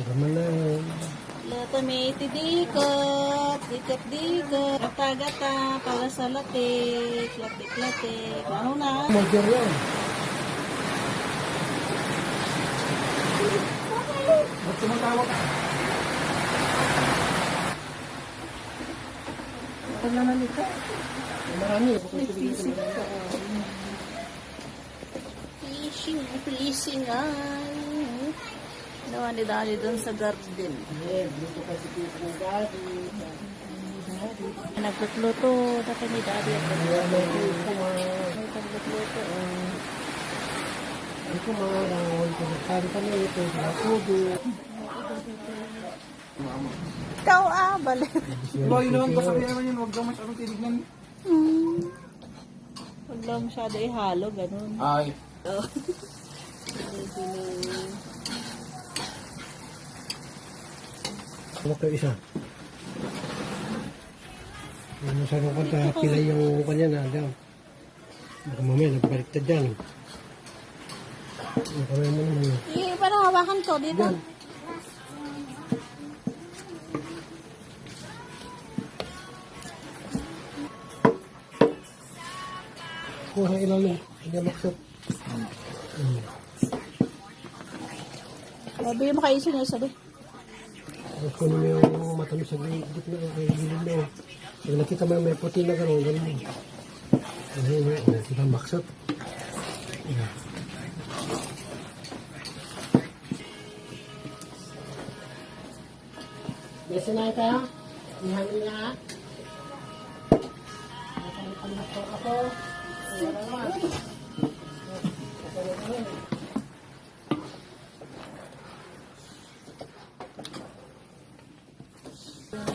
Saka man na. Lata may tidikot, dikot dikot, gata-gata, para sa latik, latik-latik. Ano na? Modern yan. Ba't tumatawag ka? Ano naman ito? Marami. Fishing, fishing ay. Nawa ni Daddy doon sa garden. Nagluto, dati ni Daddy at Kaya may ito mga... nagluto. Ito mga rawon. Pinagkari kami ito. Mga pudo. Ikaw ah, balik. Diba, yun naman kasabi naman yun, huwag daw masyadong tinignan. Huwag lang masyado ihalo, ganun. Ay. Oh. Ano kayo isa? Ano sa mga kanta, kilay yung kanya na. Diyan. Baka mamaya nagbaliktad dyan. Ano kami mo naman yun? Eh, parang hawakan ko dito. Yan. Kuha ilalim. Hindi maksot. Eh, bigyan mo kayo isa isa din. Tapos kunin mo yung matamis sa gitna kay gilid na. Pag nakita mo may puti na gano'n, gano'n mo. Ayun, ayun, kita maksot. Yan. Beso na ito. Ihangin na. Nakalipan ko ako. Wala naman.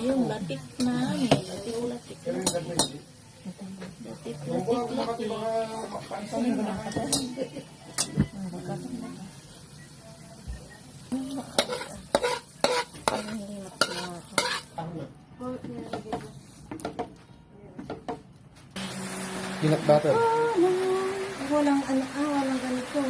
Yung latik na. Latik, latik. Latik, latik, latik. Peanut butter. Walang ano, ah, walang ganito.